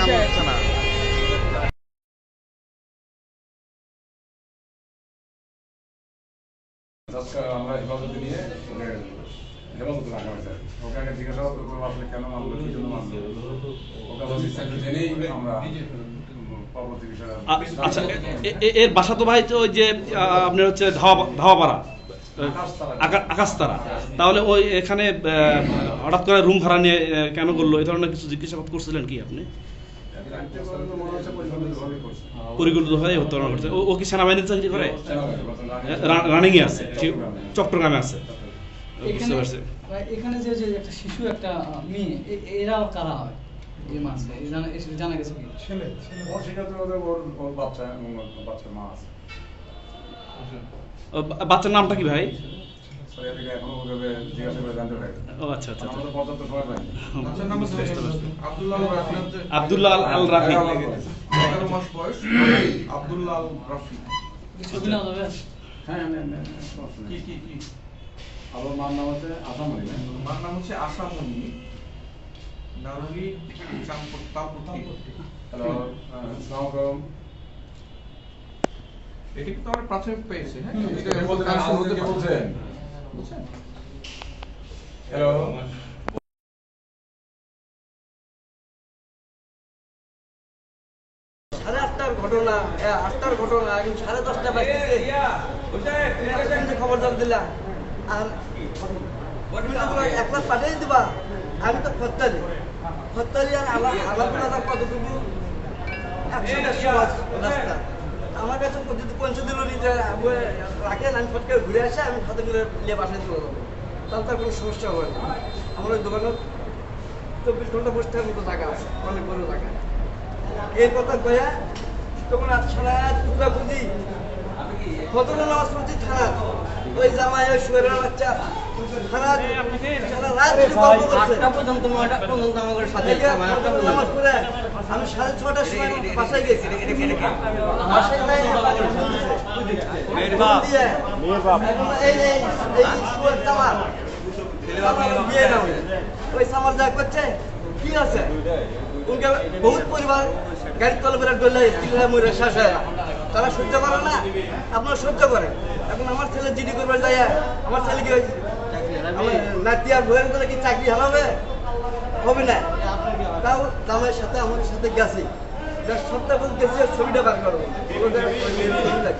লাগানো হচ্ছে না। আমরা হেফাজতে নিয়ে হেফাজতে রাখা হয়েছে। ওকে আগে জিজ্ঞাসাবাদ করব আসলে কেন মানলো কি জন্য মানলো ওকে আবার জেনেই আমরা উম, পরবর্তী বিষয়ে আ- আচ্ছা এ- এর বাসা তো ভাই ওই যে আপনার হচ্ছে ধাওয়াপাড়া। আকাশতারা। তাহলে ওই এখানে আহ, হঠাৎ করে রুম ভাড়া নিয়ে কেন করল? এই ধরনের কিছু জিজ্ঞাসাবাদ করছিলেন কি আপনি? জানতে পারলে তো মনে হচ্ছে পরিকল্পিতভাবেই করছে। হত্যা করছে ও- ও কি সেনাবাহিনীর চাকরি করে? রানিং- এ আছে ঠিক? চট্টগ্রামে আছে। বুঝতে এখানে এখানে যে যে একটা শিশু একটা মেয়ে এরা কারা হয়? এই জানা গেছে কি? ওর বাচ্চা বাচ্চার মা আছে। বাচ্চার নামটা কি ভাই? ও আচ্ছা আচ্ছা তো পর্যাপ্ত সময় পাইনি বুঝতে পারছি। আব্দুল্লাহ আল রাফি। আব্দুল্লাহ আল- আল রাফি। এগারো মাস বয়স। আব্দুল্লাহ আল রাফি। ছবি না যাবে হ্যাঁ হ্যাঁ হ্যাঁ সমস্যা কি কি কি? আবার মার নাম হচ্ছে আসাম মার নাম হচ্ছে আশামণি নারুলি চাম্পট তালপট্টি। হ্যালো আহ, এটা কিন্তু আমরা প্রাথমিক পেয়েছি হ্যাঁ? এটা বুঝছেন? হ্যালো ঘটনা আটটার ঘটনা এখন সাড়ে দশটা বাজতেছে। খবর দাম দিলা আর এক দিবা, আমি তো খত্তালি খত্তালি আর আমার কথা কতটুকু একশো আমার কাছে যদি পৌঁছে দিল নি যে আমি রাখেন আমি ফটকে ঘুরে আসে, আমি সাথে করে নিয়ে বাসায় চলে যাব। তাহলে তার কোনো সমস্যা হবে না। আমার ওই দোকানে চব্বিশ ঘণ্টা বসে থাকার মতো জায়গা আছে, অনেক বড় জায়গা। এই কথা কয়া তখন আজ সারা দুর্গা পুঁজি ফতর নামাজ পড়ছি থানা ওই জামাই, ওই শুয়ের বাচ্চা। সাড়ে ছটার সময় বাসায় গেছি। ওই করছে কি আছে বহুত পরিবার গাড়ির তলে বেড়ে ডলে মরে শেষ হয়। তারা সহ্য করে না আপনারা সহ্য করেন এখন আমার ছেলে জিডি করবে যাই আমার ছেলে কি নাতি আর বইয়ের করে কি চাকরি হারাবে? হবে না। তাও দামের সাথে আমার সাথে গেছি। সপ্তাহ গেছি ছবিটা বার করব।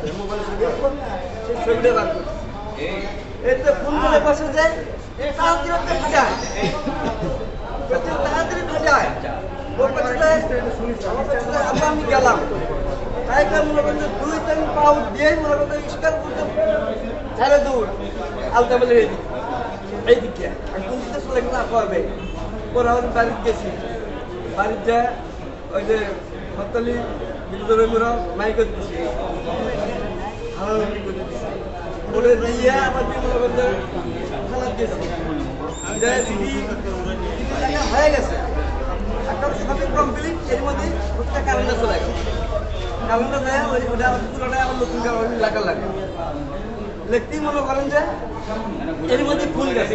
সেই ছবিটা বার করছি এতে ফোন করে বসে যায় তাড়াতাড়ি ফাটায় তাড়াতাড়ি ফাটায় ও বলছে, আমার আমি গেলাম। তাইকে মনে করছে দুই তিন পাউ দিয়ে মনে করছে স্কার করতে ছেড়ে দূর আলতা বলে এই দিকে এই দিকে আর কোন দিকে চলে গেলে করবে পরে আমি বাড়িতে গেছি বাড়িতে ওই যে হরতালি বিদ্যুতের মোড়া মাইকে দিচ্ছি হারানি করে দিচ্ছি ওরে দিয়ে আবার দিয়ে মনে গেছি হয়ে গেছে। একটা সবই কমপ্লিট এর মধ্যে প্রত্যেক কারণে চলে গেল। কারণটা দেয়, ওই ওটা পুরোটা আবার নতুন কারণ লাগা লাগে। লিখতেই মনে করেন যে এর মধ্যে ফুল গেছে